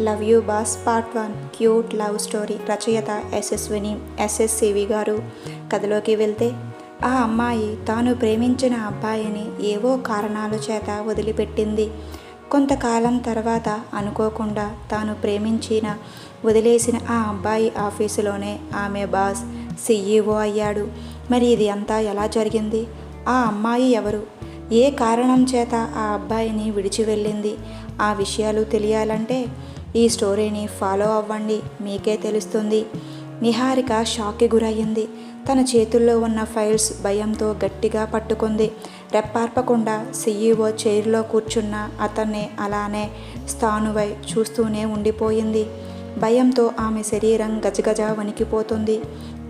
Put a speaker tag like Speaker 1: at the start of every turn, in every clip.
Speaker 1: Love you boss part one cute love story రచయిత యశస్విని ఎస్ఎస్సివి గారు. కథలోకి వెళ్తే ఆ అమ్మాయి తాను ప్రేమించిన అబ్బాయిని ఏవో కారణాల చేత వదిలిపెట్టింది. కొంతకాలం తర్వాత అనుకోకుండా తాను ప్రేమించిన వదిలేసిన ఆ అబ్బాయి ఆఫీసులోనే ఆమె బాస్ సీఈఓ అయ్యాడు. మరి ఇది అంతా ఎలా జరిగింది? ఆ అమ్మాయి ఎవరు? ఏ కారణం చేత ఆ అబ్బాయిని విడిచి వెళ్ళింది? ఆ విషయాలు తెలియాలంటే ఈ స్టోరీని ఫాలో అవ్వండి. మీకే తెలుస్తుంది. నిహారిక షాక్కి గురయ్యింది. తన చేతుల్లో ఉన్న ఫైల్స్ భయంతో గట్టిగా పట్టుకుంది. రెప్పార్పకుండా సీఈఓ చైర్లో కూర్చున్న అతన్ని అలానే స్థానువై చూస్తూనే ఉండిపోయింది. భయంతో ఆమె శరీరం గజగజ వణికిపోతుంది.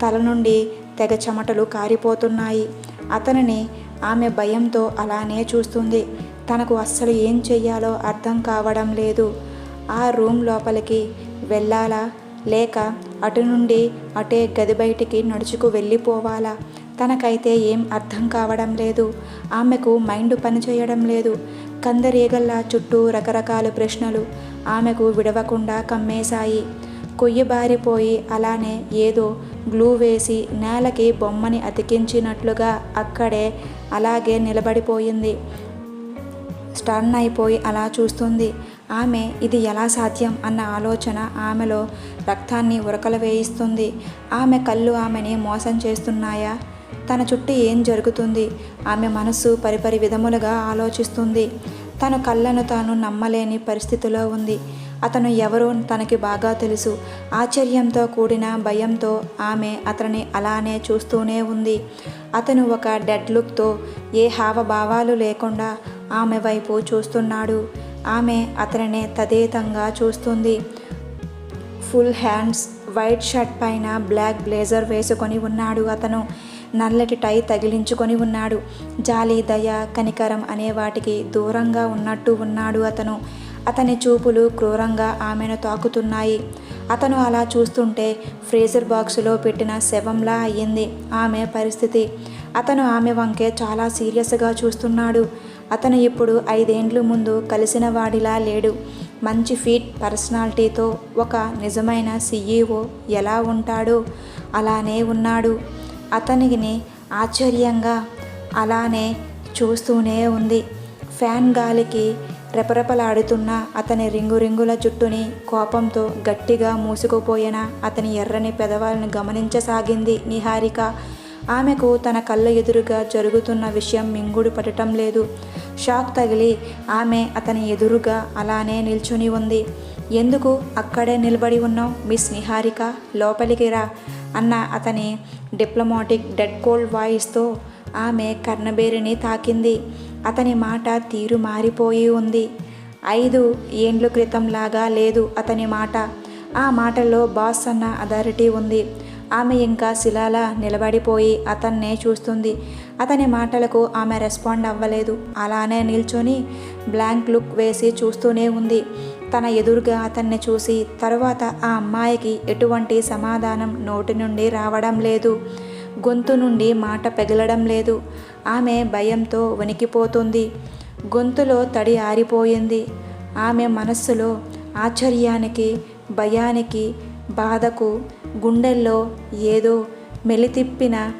Speaker 1: తల నుండి తెగ చెమటలు కారిపోతున్నాయి. అతనిని ఆమె భయంతో అలానే చూస్తుంది. తనకు అస్సలు ఏం చెయ్యాలో అర్థం కావడం లేదు. ఆ రూమ్ లోపలికి వెళ్ళాలా? లేక అటు నుండి అటే గది బయటికి నడుచుకు వెళ్ళిపోవాలా? తనకైతే ఏం అర్థం కావడం లేదు. ఆమెకు మైండ్ పనిచేయడం లేదు. కందరీగల్లా చుట్టూ రకరకాల ప్రశ్నలు ఆమెకు విడవకుండా కమ్మేశాయి. కొయ్యబారిపోయి అలానే ఏదో గ్లూ వేసి నేలకి బొమ్మని అతికించినట్లుగా అక్కడే అలాగే నిలబడిపోయింది. స్టన్ అయిపోయి అలా చూస్తుంది. ఆమె ఇది ఎలా సాధ్యం అన్న ఆలోచన ఆమెలో రక్తాన్ని ఉరకలు వేయిస్తుంది. ఆమె కళ్ళు ఆమెని మోసం చేస్తున్నాయా? తన చుట్టూ ఏం జరుగుతుంది? ఆమె మనస్సు పరిపరి విధములుగా ఆలోచిస్తుంది. తన కళ్ళను తాను నమ్మలేని పరిస్థితిలో ఉంది. అతను ఎవరో తనకి బాగా తెలుసు. ఆశ్చర్యంతో కూడిన భయంతో ఆమె అతని అలానే చూస్తూనే ఉంది. అతను ఒక డెడ్ లుక్తో ఏ హావభావాలు లేకుండా ఆమె వైపు చూస్తున్నాడు. ఆమె అతనినే తదేతంగా చూస్తుంది. ఫుల్ హ్యాండ్స్ వైట్ షర్ట్ పైన బ్లాక్ బ్లేజర్ వేసుకొని ఉన్నాడు అతను. నల్లటి టై తగిలించుకొని ఉన్నాడు. జాలి దయ కనికరం అనే వాటికి దూరంగా ఉన్నట్టు ఉన్నాడు అతను. అతని చూపులు క్రూరంగా ఆమెను తాకుతున్నాయి. అతను అలా చూస్తుంటే ఫ్రీజర్ బాక్సులో పెట్టిన శవంలా అయ్యింది ఆమె పరిస్థితి. అతను ఆమె వంకే చాలా సీరియస్గా చూస్తున్నాడు. అతను ఇప్పుడు ఐదేండ్లు ముందు కలిసిన వాడిలా లేడు. మంచి ఫీట్ పర్సనాలిటీతో ఒక నిజమైన సీఈఓ ఎలా ఉంటాడో? అలానే ఉన్నాడు. అతనిని ఆశ్చర్యంగా అలానే చూస్తూనే ఉంది. ఫ్యాన్ గాలికి రెపరెపలాడుతున్న అతని రింగు రింగుల జుట్టుని కోపంతో గట్టిగా మూసుకుపోయిన అతని ఎర్రని పెదవాలను గమనించసాగింది నిహారిక. ఆమెకు తన కళ్ళ ఎదురుగా జరుగుతున్న విషయం మింగుడు పడటం లేదు. షాక్ తగిలి ఆమె అతని ఎదురుగా అలానే నిల్చుని ఉంది. ఎందుకు అక్కడే నిలబడి ఉన్నావు? మిస్ నిహారిక లోపలికి రా అన్న అతని డిప్లొమాటిక్ డెడ్ కోల్డ్ వాయిస్తో ఆమె కర్ణబేరిని తాకింది. అతని మాట తీరు మారిపోయి ఉంది. ఐదు ఏండ్ల క్రితంలాగా లేదు అతని మాట. ఆ మాటలో బాస్ అన్న అథారిటీ ఉంది. ఆమె ఇంకా శిలాలా నిలబడిపోయి అతన్నే చూస్తుంది. అతని మాటలకు ఆమె రెస్పాండ్ అవ్వలేదు. అలానే నిల్చొని బ్లాంక్ లుక్ వేసి చూస్తూనే ఉంది. తన ఎదురుగా అతన్ని చూసి తరువాత ఆ అమ్మాయికి ఎటువంటి సమాధానం నోటి నుండి రావడం లేదు. గొంతు నుండి మాట పెగలడం లేదు. ఆమె భయంతో వణికిపోతుంది. గొంతులో తడి ఆరిపోయింది. ఆమె మనస్సులో ఆశ్చర్యానికి భయానికి బాధకు గుండెల్లో ఏదో మెలితిప్పిన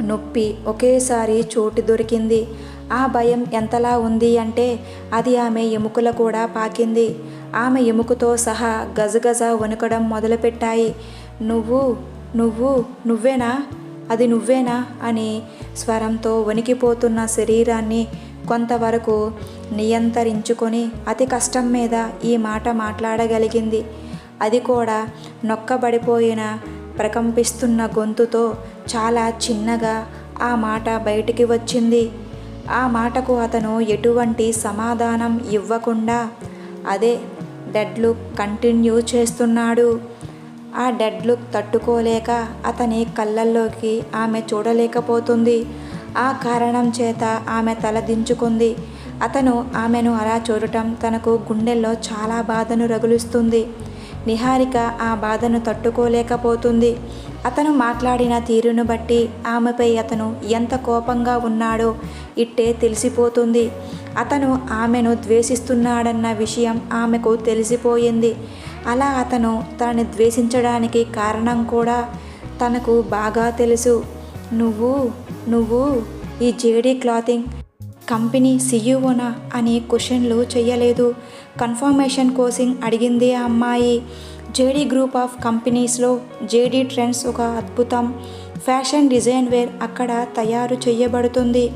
Speaker 1: నొప్పి ఒకేసారి చోటు దొరికింది. ఆ భయం ఎంతలా ఉంది అంటే అది ఆమె ఎముకల కూడా పాకింది. ఆమె ఎముకతో సహా గజగజ వణుకడం మొదలుపెట్టాయి. నువ్వు నువ్వు నువ్వేనా? అది నువ్వేనా? అని స్వరంతో వణికిపోతున్న శరీరాన్ని కొంతవరకు నియంత్రించుకొని అతి కష్టం మీద ఈ మాట మాట్లాడగలిగింది. అది కూడా నొక్కబడిపోయిన ప్రకంపిస్తున్న గొంతుతో చాలా చిన్నగా ఆ మాట బయటికి వచ్చింది. ఆ మాటకు అతను ఎటువంటి సమాధానం ఇవ్వకుండా అదే డెడ్ లుక్ కంటిన్యూ చేస్తున్నాడు. ఆ డెడ్ లుక్ తట్టుకోలేక అతని కళ్ళల్లోకి ఆమె చూడలేకపోతుంది. ఆ కారణం చేత ఆమె తల దించుకుంది. అతను ఆమెను అలా చూడటం తనకు గుండెల్లో చాలా బాధను రగులుస్తుంది. నిహారిక ఆ బాధను తట్టుకోలేకపోతుంది. అతను మాట్లాడిన తీరును బట్టి ఆమెపై అతను ఎంత కోపంగా ఉన్నాడో ఇట్టే తెలిసిపోతుంది. అతను ఆమెను ద్వేషిస్తున్నాడన్న విషయం ఆమెకు తెలిసిపోయింది. అలా అతను తనని ద్వేషించడానికి కారణం కూడా తనకు బాగా తెలుసు. నువ్వు నువ్వు ఈ జేడీ క్లాతింగ్ కంపెనీ సీఈఓనా అని క్వశ్చన్లు చేయలేదు. కన్ఫర్మేషన్ కోసం అడిగింది ఆ అమ్మాయి. జేడీ గ్రూప్ ఆఫ్ కంపెనీస్లో జేడీ ట్రెండ్స్ ఒక అద్భుతం. ఫ్యాషన్ డిజైన్ వేర్ అక్కడ తయారు చేయబడుతుంది.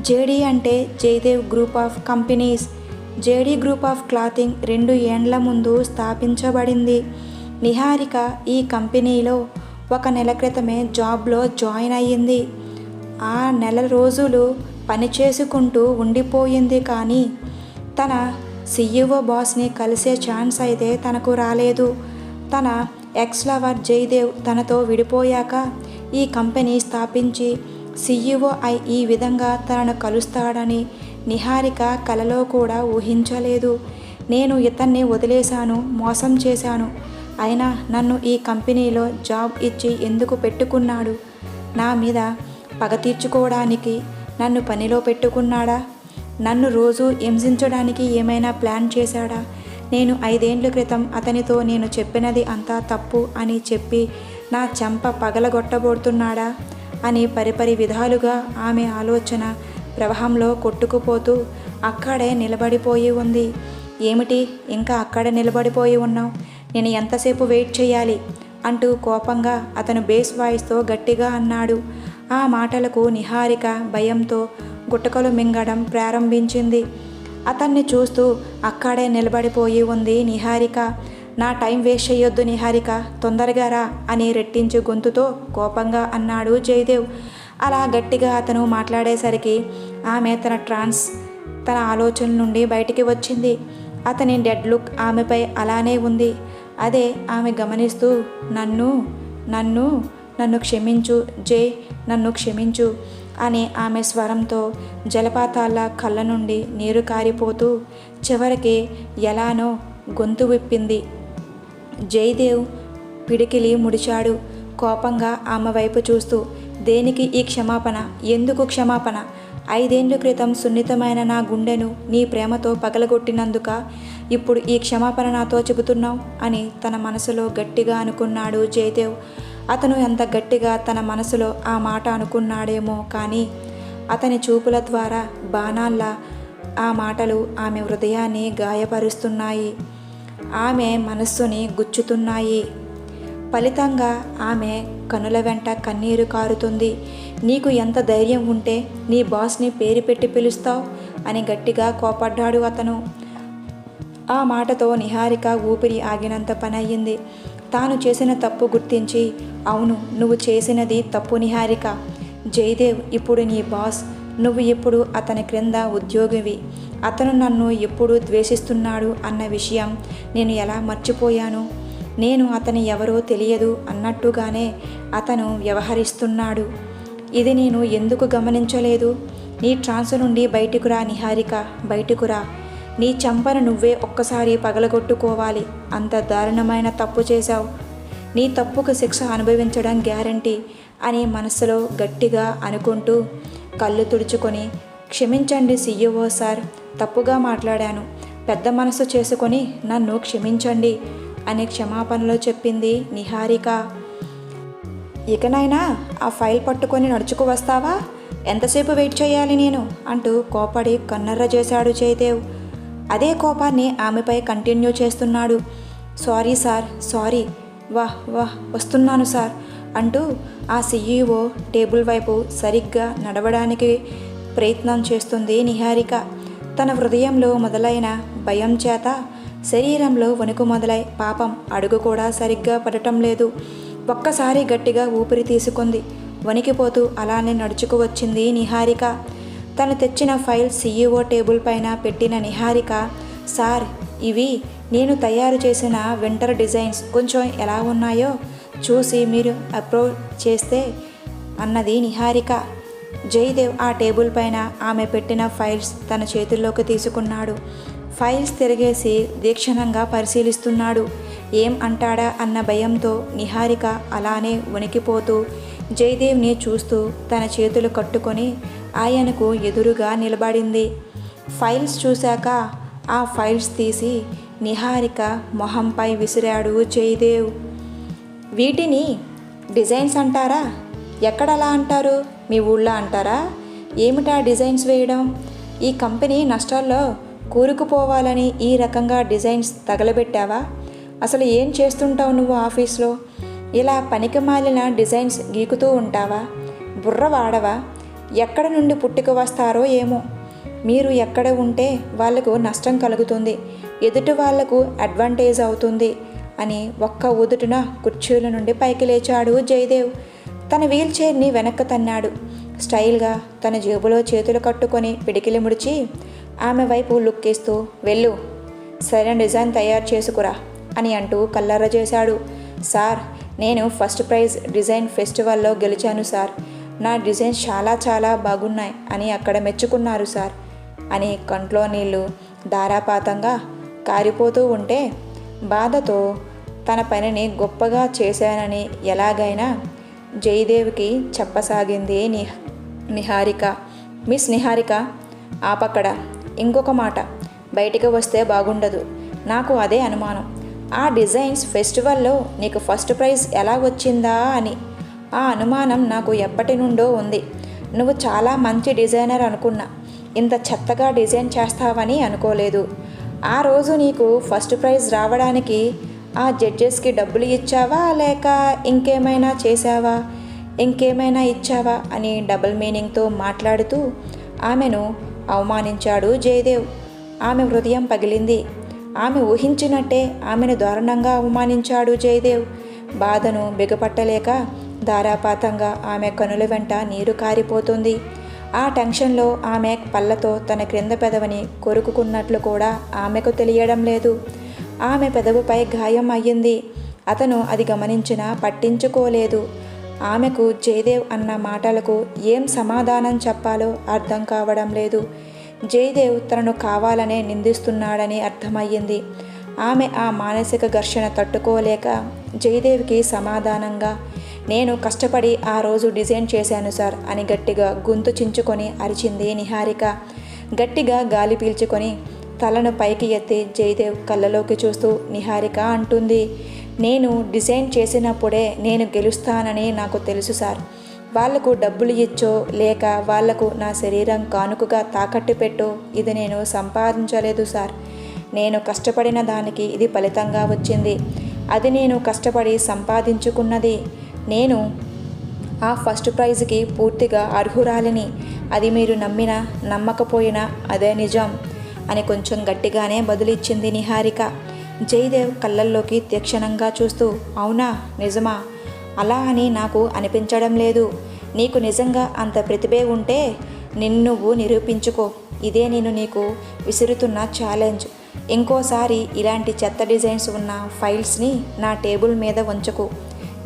Speaker 1: జేడీ అంటే Jayadev group of companies. JD group of clothing రెండు ఏండ్ల ముందు స్థాపించబడింది. నిహారిక ఈ కంపెనీలో ఒక నెల క్రితమే జాబ్లో జాయిన్ అయ్యింది. ఆ నెల రోజులు పని చేసుకుంటూ ఉండిపోయింది కానీ తన సీఈఓ బాస్ని కలిసే ఛాన్స్ అయితే తనకు రాలేదు. తన ఎక్స్ లవర్ జయదేవ్ తనతో విడిపోయాక ఈ కంపెనీ స్థాపించి సీఈఓ అయి ఈ విధంగా తనను కలుస్తాడని నిహారిక కలలో కూడా ఊహించలేదు. నేను ఇతన్ని వదిలేశాను మోసం చేశాను. అయినా నన్ను ఈ కంపెనీలో జాబ్ ఇచ్చి ఎందుకు పెట్టుకున్నాడు? నా మీద పగ తీర్చుకోవడానికి నన్ను పనిలో పెట్టుకున్నాడా? నన్ను రోజు హింసించడానికి ఏమైనా ప్లాన్ చేశాడా? నేను ఐదేండ్ల క్రితం అతనితో నేను చెప్పినది అంతా తప్పు అని చెప్పి నా చెంప పగలగొట్టబోతున్నాడా? అని పరిపరి విధాలుగా ఆమె ఆలోచన ప్రవాహంలో కొట్టుకుపోతూ అక్కడే నిలబడిపోయి ఉంది. ఏమిటి? ఇంకా అక్కడే నిలబడిపోయి ఉన్నావు? నేను ఎంతసేపు వెయిట్ చేయాలి? అంటూ కోపంగా అతను బేస్ వాయిస్తో గట్టిగా అన్నాడు. ఆ మాటలకు నిహారిక భయంతో గుట్టకలు మింగడం ప్రారంభించింది. అతన్ని చూస్తూ అక్కడే నిలబడిపోయి ఉంది నిహారిక. నా టైం వేస్ట్ చేయొద్దు నిహారిక తొందరగా రా అని రెట్టించి గొంతుతో కోపంగా అన్నాడు జయదేవ్. అలా గట్టిగా అతను మాట్లాడేసరికి ఆమె తన ట్రాన్స్ తన ఆలోచన నుండి బయటికి వచ్చింది. అతని డెడ్ లుక్ ఆమెపై అలానే ఉంది. అదే ఆమె గమనిస్తూ నన్ను నన్ను నన్ను క్షమించు జై నన్ను క్షమించు అని ఆమె స్వరంతో జలపాతాల కళ్ళ నుండి నీరు కారిపోతూ చివరికి ఎలానో గొంతు విప్పింది. జయదేవ్ పిడికిలి ముడిచాడు కోపంగా ఆమె వైపు చూస్తూ దేనికి ఈ క్షమాపణ? ఎందుకు క్షమాపణ? ఐదేండ్ల క్రితం సున్నితమైన నా గుండెను నీ ప్రేమతో పగలగొట్టినందుక ఇప్పుడు ఈ క్షమాపణ నాతో చెబుతున్నావు? అని తన మనసులో గట్టిగా అనుకున్నాడు జయదేవ్. అతను ఎంత గట్టిగా తన మనసులో ఆ మాట అనుకున్నాడేమో కానీ అతని చూపుల ద్వారా బాణాల్లా ఆ మాటలు ఆమె హృదయాన్ని గాయపరుస్తున్నాయి. ఆమె మనస్సుని గుచ్చుతున్నాయి. ఫలితంగా ఆమె కనుల వెంట కన్నీరు కారుతుంది. నీకు ఎంత ధైర్యం ఉంటే నీ బాస్ని పేరు పెట్టి పిలుస్తావు? అని గట్టిగా కోపడ్డాడు అతను. ఆ మాటతో నిహారిక ఊపిరి ఆగినంత పని తాను చేసిన తప్పు గుర్తించి అవును నువ్వు చేసినది తప్పు నిహారిక. జయదేవ్ ఇప్పుడు నీ బాస్. నువ్వు ఇప్పుడు అతని క్రింద ఉద్యోగివి. అతను నన్ను ఎప్పుడు ద్వేషిస్తున్నాడు అన్న విషయం నేను ఎలా మర్చిపోయాను? నేను అతని ఎవరో తెలియదు అన్నట్టుగానే అతను వ్యవహరిస్తున్నాడు. ఇది నేను ఎందుకు గమనించలేదు? నీ ట్రాన్స్ నుండి బయటకురా నిహారిక. బయటకురా నీ చంపను నువ్వే ఒక్కసారి పగలగొట్టుకోవాలి. అంత దారుణమైన తప్పు చేశావు. నీ తప్పుకు శిక్ష అనుభవించడం గ్యారంటీ అని మనసులో గట్టిగా అనుకుంటూ కళ్ళు తుడుచుకొని క్షమించండి సీఈఓ సార్ తప్పుగా మాట్లాడాను. పెద్ద మనసు చేసుకొని నన్ను క్షమించండి అనే క్షమాపణలో చెప్పింది నిహారిక. ఇకనైనా ఆ ఫైల్ పట్టుకొని నడుచుకు వస్తావా? ఎంతసేపు వెయిట్ చేయాలి నేను? అంటూ కోపడి కన్నర్ర చేశాడు జయదేవ్. అదే కోపాన్ని ఆమెపై కంటిన్యూ చేస్తున్నాడు. Sorry sir sorry. వాహ్ వాహ్ వస్తున్నాను సార్ అంటూ ఆ సీఈఓ టేబుల్ వైపు సరిగ్గా నడవడానికి ప్రయత్నం చేస్తుంది నిహారిక. తన హృదయంలో మొదలైన భయం చేత శరీరంలో వణుకు మొదలై పాపం అడుగు కూడా సరిగ్గా పడటం లేదు. ఒక్కసారి గట్టిగా ఊపిరి తీసుకుంది. వణికిపోతూ అలానే నడుచుకు వచ్చింది నిహారిక. తను తెచ్చిన ఫైల్ సీఈఓ టేబుల్ పైన పెట్టిన నిహారిక సార్ ఇవి నేను తయారు చేసిన వింటర్ డిజైన్స్. కొంచెం ఎలా ఉన్నాయో చూసి మీరు అప్రోచ్ చేస్తే అన్నది నిహారిక. జయదేవ్ ఆ టేబుల్ పైన ఆమె పెట్టిన ఫైల్స్ తన చేతుల్లోకి తీసుకున్నాడు. ఫైల్స్ తిరిగేసి దీక్షణంగా పరిశీలిస్తున్నాడు. ఏం అంటాడా? అన్న భయంతో నిహారిక అలానే వణికిపోతూ జయదేవ్ని చూస్తూ తన చేతులు కట్టుకొని ఆయనకు ఎదురుగా నిలబడింది. ఫైల్స్ చూశాక ఆ ఫైల్స్ తీసి నిహారిక మొహంపై విసిరాడు జయదేవ్. వీటిని డిజైన్స్ అంటారా? ఎక్కడలా అంటారు? మీ ఊళ్ళో అంటారా? ఏమిటా డిజైన్స్ వేయడం? ఈ కంపెనీ నష్టాల్లో కూరుకుపోవాలని ఈ రకంగా డిజైన్స్ తగలబెట్టావా? అసలు ఏం చేస్తుంటావు నువ్వు ఆఫీస్లో? ఇలా పనికి మాలిన డిజైన్స్ గీకుతూ ఉంటావా? బుర్ర వాడవా ఎక్కడ నుండి పుట్టుకు వస్తారో ఏమో. మీరు ఎక్కడ ఉంటే వాళ్ళకు నష్టం కలుగుతుంది. ఎదుటి వాళ్ళకు అడ్వాంటేజ్ అవుతుంది అని ఒక్క ఉదుటున కుర్చీల నుండి పైకి లేచాడు జయదేవ్. తన వీల్చైర్ని వెనక్కు వెనక్కి తన్నాడు. స్టైల్గా తన జేబులో చేతులు కట్టుకొని పిడికిలి ముడిచి ఆమె వైపు లుక్కేస్తూ వెళ్ళు సరైన డిజైన్ తయారు చేసుకురా అని అంటూ కల్లర్ర చేశాడు. సార్ నేను ఫస్ట్ ప్రైజ్ డిజైన్ ఫెస్టివల్లో గెలిచాను సార్. నా డిజైన్స్ చాలా చాలా బాగున్నాయి అని అక్కడ మెచ్చుకున్నారు సార్. అని కంట్లో నీళ్ళు ధారాపాతంగా కారిపోతూ ఉంటే బాధతో తన పనిని గొప్పగా చేశానని ఎలాగైనా జయదేవికి చెప్పసాగింది నిహ నిహారిక. మిస్ నిహారిక ఆపక్కడ. ఇంకొక మాట బయటికి వస్తే బాగుండదు. నాకు అదే అనుమానం. ఆ డిజైన్స్ ఫెస్టివల్లో నీకు ఫస్ట్ ప్రైజ్ ఎలా వచ్చిందా అని ఆ అనుమానం నాకు ఎప్పటి నుండో ఉంది. నువ్వు చాలా మంచి డిజైనర్ అనుకున్నా. ఇంత చెత్తగా డిజైన్ చేస్తావని అనుకోలేదు. ఆ రోజు నీకు ఫస్ట్ ప్రైజ్ రావడానికి ఆ జడ్జెస్కి డబ్బులు ఇచ్చావా? లేక ఇంకేమైనా చేశావా? ఇంకేమైనా ఇచ్చావా? అని డబుల్ మీనింగ్తో మాట్లాడుతూ ఆమెను అవమానించాడు జయదేవ్. ఆమె హృదయం పగిలింది. ఆమె ఊహించినట్టే ఆమెను దారుణంగా అవమానించాడు జయదేవ్. బాధను బిగపట్టలేక ధారాపాతంగా ఆమె కనుల వెంట నీరు కారిపోతుంది. ఆ టెన్షన్లో ఆమె పళ్ళతో తన క్రింద పెదవిని కొరుకుకున్నట్లు కూడా ఆమెకు తెలియడం లేదు. ఆమె పెదవుపై గాయం అయ్యింది. అతను అది గమనించినా పట్టించుకోలేదు. ఆమెకు జయదేవ్ అన్న మాటలకు ఏం సమాధానం చెప్పాలో అర్థం కావడం లేదు. జయదేవ్ తనను కావాలనే నిందిస్తున్నాడని అర్థమయ్యింది. ఆమె ఆ మానసిక ఘర్షణ తట్టుకోలేక జయదేవికి సమాధానంగా నేను కష్టపడి ఆ రోజు డిజైన్ చేశాను సార్ అని గట్టిగా గొంతు చించుకొని అరిచింది నిహారిక. గట్టిగా గాలి పీల్చుకొని తలను పైకి ఎత్తి జయదేవ్ కళ్ళలోకి చూస్తూ నిహారిక అంటుంది నేను డిజైన్ చేసినప్పుడే నేను గెలుస్తానని నాకు తెలుసు సార్. వాళ్ళకు డబ్బులు ఇచ్చో లేక వాళ్ళకు నా శరీరం కానుకగా తాకట్టు పెట్టో ఇది నేను సంపాదించలేదు సార్. నేను కష్టపడిన దానికి ఇది ఫలితంగా వచ్చింది. అది నేను కష్టపడి సంపాదించుకున్నది. నేను ఆ ఫస్ట్ ప్రైజ్కి పూర్తిగా అర్హురాలిని. అది మీరు నమ్మినా నమ్మకపోయినా అదే నిజం అని కొంచెం గట్టిగానే బదులిచ్చింది నిహారిక. జయదేవ్ కళ్ళల్లోకి తీక్షణంగా చూస్తూ అవునా నిజమా? అలా అని నాకు అనిపించడం లేదు. నీకు నిజంగా అంత ప్రతిభే ఉంటే నిన్ను నువ్వు నిరూపించుకో. ఇదే నేను నీకు విసురుతున్న ఛాలెంజ్. ఇంకోసారి ఇలాంటి చెత్త డిజైన్స్ ఉన్న ఫైల్స్ని నా టేబుల్ మీద ఉంచకు.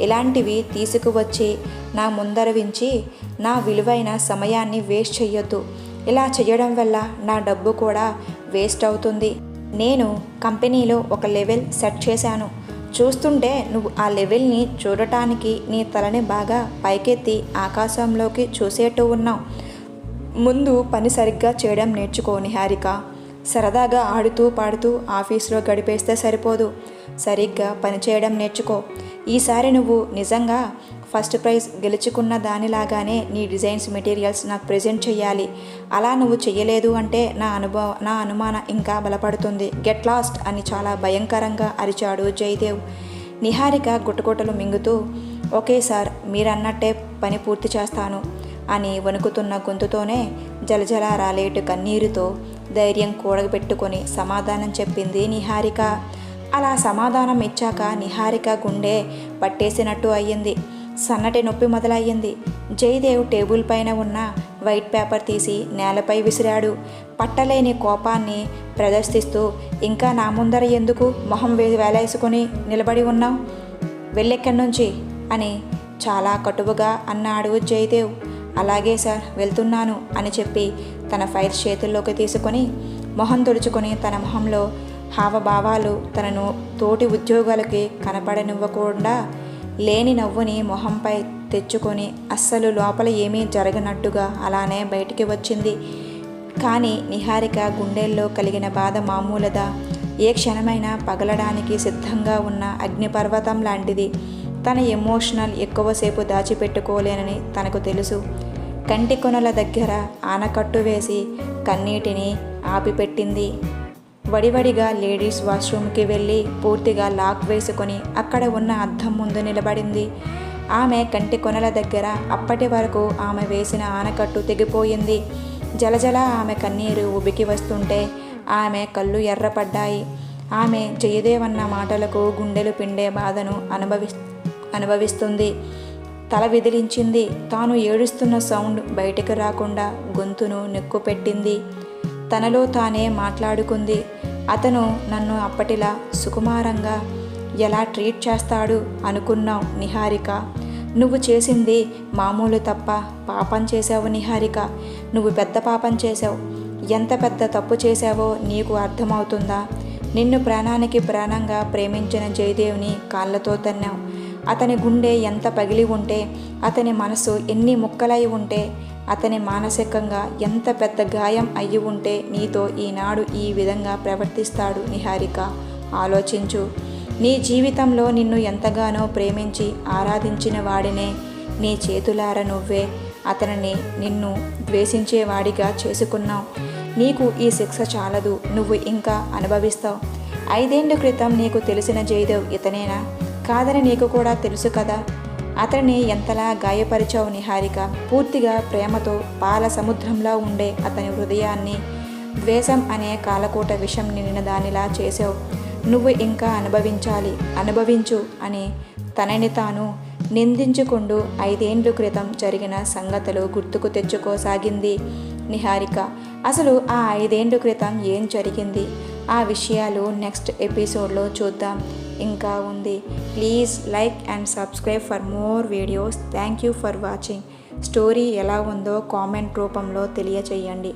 Speaker 1: ఇలాంటివి తీసుకువచ్చి నా ముందర వించి నా విలువైన సమయాన్ని వేస్ట్ చెయ్యొద్దు. ఇలా చేయడం వల్ల నా డబ్బు కూడా వేస్ట్ అవుతుంది. నేను కంపెనీలో ఒక లెవెల్ సెట్ చేశాను. చూస్తుంటే నువ్వు ఆ లెవెల్ని చూడటానికి నీ తలని బాగా పైకెత్తి ఆకాశంలోకి చూసేట్టు ఉన్నావు. ముందు పని సరిగ్గా చేయడం నేర్చుకోని హారిక సరదాగా ఆడుతూ పాడుతూ ఆఫీస్లో గడిపేస్తే సరిపోదు. సరిగ్గా పనిచేయడం నేర్చుకో. ఈసారి నువ్వు నిజంగా ఫస్ట్ ప్రైజ్ గెలుచుకున్న దానిలాగానే నీ డిజైన్స్ మెటీరియల్స్ నాకు ప్రజెంట్ చేయాలి అలా నువ్వు చెయ్యలేదు అంటే నా అనుభవ నా అనుమానం ఇంకా బలపడుతుంది. గెట్ లాస్ట్ అని చాలా భయంకరంగా అరిచాడు జయదేవ్. నిహారిక గుట్టగుట్టలు మింగుతూ ఓకే సార్ మీరన్నట్టే పని పూర్తి చేస్తాను అని వణుకుతున్న గొంతుతోనే జలజల రాలేటు కన్నీరుతో ధైర్యం కూడబెట్టుకొని సమాధానం చెప్పింది నిహారిక. అలా సమాధానం ఇచ్చాక నిహారిక గుండె పట్టేసినట్టు అయ్యింది. సన్నటి నొప్పి మొదలయ్యింది. జయదేవ్ టేబుల్ పైన ఉన్న వైట్ పేపర్ తీసి నేలపై విసిరాడు. పట్టలేని కోపాన్ని ప్రదర్శిస్తూ ఇంకా నా ముందర ఎందుకు మొహం వే వేలేసుకొని నిలబడి ఉన్నావు? వెళ్ళెక్కడి నుంచి అని చాలా కటువుగా అన్నాడు జయదేవ్. అలాగే సార్ వెళ్తున్నాను అని చెప్పి తన ఫైల్స్ చేతుల్లోకి తీసుకొని మొహం తుడుచుకొని తన మొహంలో హావభావాలు తనను తోటి ఉద్యోగాలకి కనపడనివ్వకుండా లేని నవ్వుని మొహంపై తెచ్చుకొని అస్సలు లోపల ఏమీ జరగనట్టుగా అలానే బయటికి వచ్చింది. కానీ నిహారిక గుండెల్లో కలిగిన బాధ మామూలుదా? ఏ క్షణమైనా పగలడానికి సిద్ధంగా ఉన్న అగ్నిపర్వతం లాంటిది. తన ఎమోషనల్ ఎక్కువసేపు దాచిపెట్టుకోలేనని తనకు తెలుసు. కంటి కొనల దగ్గర ఆనకట్టు వేసి కన్నీటిని ఆపిపెట్టింది. వడివడిగా లేడీస్ వాష్రూమ్కి వెళ్ళి పూర్తిగా లాక్ వేసుకొని అక్కడ ఉన్న అద్దం ముందు నిలబడింది. ఆమె కంటి కొనల దగ్గర అప్పటి వరకు ఆమె వేసిన ఆనకట్టు తెగిపోయింది. జలజల ఆమె కన్నీరు ఉబికి వస్తుంటే ఆమె కళ్ళు ఎర్రపడ్డాయి. ఆమె జయదేవన్న మాటలకు గుండెలు పిండే బాధను అనుభవి అనుభవిస్తుంది. తల విదిలించింది. తాను ఏడుస్తున్న సౌండ్ బయటకు రాకుండా గొంతును నెక్కుపెట్టింది తనలో తానే మాట్లాడుకుంది. అతను నన్ను అప్పటిలా సుకుమారంగా ఎలా ట్రీట్ చేస్తాడు అనుకున్నావు నిహారిక. నువ్వు చేసింది మామూలు తప్ప పాపం చేశావు నిహారిక. నువ్వు పెద్ద పాపం చేశావు. ఎంత పెద్ద తప్పు చేశావో నీకు అర్థమవుతుందా? నిన్ను ప్రాణానికి ప్రాణంగా ప్రేమించిన జయదేవ్ని కాళ్ళతో తన్నావు. అతని గుండె ఎంత పగిలి ఉంటే అతని మనసు ఎన్ని ముక్కలై ఉంటే అతని మానసికంగా ఎంత పెద్ద గాయం అయ్యి ఉంటే నీతో ఈనాడు ఈ విధంగా ప్రవర్తిస్తాడు నిహారిక. ఆలోచించు. నీ జీవితంలో నిన్ను ఎంతగానో ప్రేమించి ఆరాధించిన వాడినే నీ చేతులార నువ్వే. అతనిని నిన్ను ద్వేషించేవాడిగా చేసుకున్నావు. నీకు ఈ శిక్ష చాలదు. నువ్వు ఇంకా అనుభవిస్తావు. ఐదేండ్ల క్రితం నీకు తెలిసిన జయదేవ్ ఇతనేనా? కాదని నీకు కూడా తెలుసు కదా. అతన్ని ఎంతలా గాయపరిచావు నిహారిక. పూర్తిగా ప్రేమతో పాల సముద్రంలో ఉండే అతని హృదయాన్ని ద్వేషం అనే కాలకూట విషం నిండిన దానిలా చేసావు నువ్వు ఇంకా అనుభవించాలి అనుభవించు అని తనని తాను నిందించుకుంటూ ఐదేండ్ల క్రితం జరిగిన సంగతులు గుర్తుకు తెచ్చుకోసాగింది నిహారిక. అసలు ఆ ఐదేండ్ల క్రితం ఏం జరిగింది? ఆ విషయాలు నెక్స్ట్ ఎపిసోడ్లో చూద్దాం. ఇంకా ఉంది. Please like and subscribe for more videos thank you for watching story ఎలా ఉందో కామెంట్ రూపంలో తెలియచేయండి.